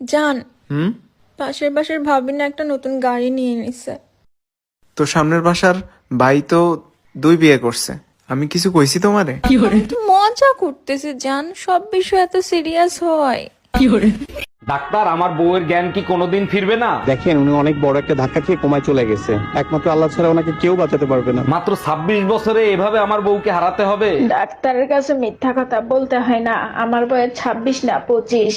জান। হুম? পাশের পাশের ভাবি না একটা নতুন গাড়ি নিয়ে নিছে। তো সামনের বাসার ভাই তো দুই বিয়ে করছে। আমি কিছু কইছি তোমারে? মজা করতেছে জান সব বিষয় এত সিরিয়াস হয়। ডাক্তার আমার বউয়ের জ্ঞান কি কোনোদিন ফিরবে না? দেখেন উনি অনেক বড় একটা ধাক্কা খেয়ে কমায় চলে গেছে। একমাত্র আল্লাহ ছাড়া ওনাকে কেউ বাঁচাতে পারবে না। মাত্র ২৬ বছরে এভাবে আমার বউকে হারাতে হবে? ডাক্তারের কাছে মিথ্যা কথা বলতে হয় না। আমার বয়স ছাব্বিশ না পঁচিশ।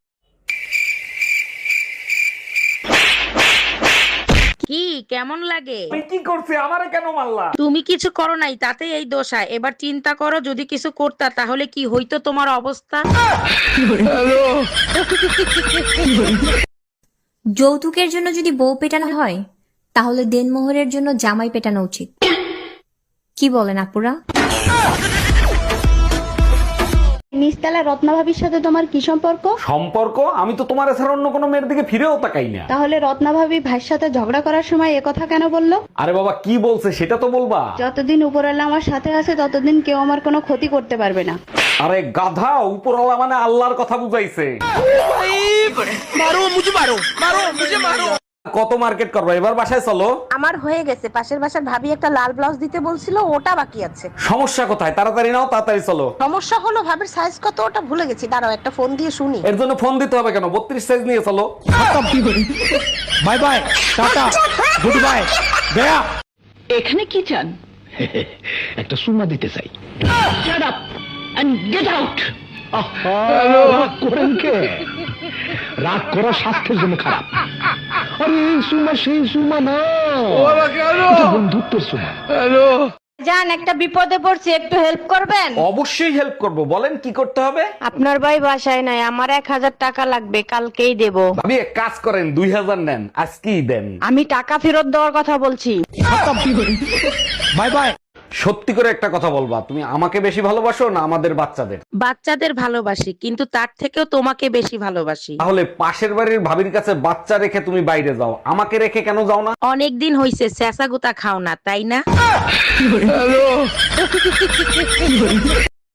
কি? কেমন লাগে? আমি কি করছি আমারে কেন মারলা? তুমি কিছু করো নাই তাতে এই দোষা এবার চিন্তা করো যদি কিছু করতা তাহলে কি হইতো তোমার অবস্থা? যৌতুকের জন্য যদি বউ পেটানো হয় তাহলে দেনমোহরের জন্য জামাই পেটানো উচিত। কি বলেন আপুরা? নিস্তালা রত্না ভাবির সাথে তোমার কি সম্পর্ক? সম্পর্ক? আমি তো তোমার ছাড়া অন্য কোনো মেয়ের দিকে ফিরেও তাকাই না। তাহলে রত্না ভাবি ভাইয়ের সাথে ঝগড়া করার সময় কথা কেন বলল? আরে বাবা কি বলছে সেটা তো বলবা। যতদিন উপরওয়ালা আমার সাথে আছে ততদিন কেউ আমার কোনো ক্ষতি করতে পারবে না। আরে গাধা উপরওয়ালা মানে আল্লাহর কথা বুঝাইছে। কত মার্কেট করব? এবার বাসায় চলো। আমার হয়ে গেছে। পাশের বাসার ভাবি একটা লাল ব্লাউজ দিতে বলছিল ওটা বাকি আছে। সমস্যা কোথায়? তাড়াতাড়ি নাও তাড়াতাড়ি চলো। সমস্যা হলো ভাবির সাইজ কত ওটা ভুলে গেছি। দাঁড়াও একটা ফোন দিয়ে শুনি। এর জন্য ফোন দিতে হবে কেন? বত্রিশ সাইজ নিয়ে চলো। Bye bye tata good bye. Gaya এখানে কি চান? একটা সুমা দিতে চাই। Shut up and get out রাগ করেন কে? রাগ করা স্বাস্থ্যের জন্য খারাপ। আরে এই সুমা সেই সুমা না এটা বন্ধুত্বের সুমা। জান একটা বিপদে পড়ছি একটু হেল্প করবেন? অবশ্যই হেল্প করব। বলেন কি করতে হবে? আপনার ভাই বাসায় নাই আমার এক হাজার টাকা লাগবে কালকেই দেব। আমি এক কাজ করেন দুই হাজার নেন আজকেই দেন। আমি টাকা ফেরত দেওয়ার কথা বলছি। Bye bye. সত্যি করে একটা কথা বলবা তুমি আমাকে বেশি ভালোবাসো না আমাদের বাচ্চাদের? বাচ্চাদের ভালোবাসি কিন্তু তার থেকেও তোমাকে বেশি ভালোবাসি। তাহলে পাশের বাড়ির ভাবির কাছে বাচ্চা রেখে তুমি বাইরে যাও আমাকে রেখে কেন যাও না? অনেক দিন হইছে স্যাসা গুতা খাও না তাই না?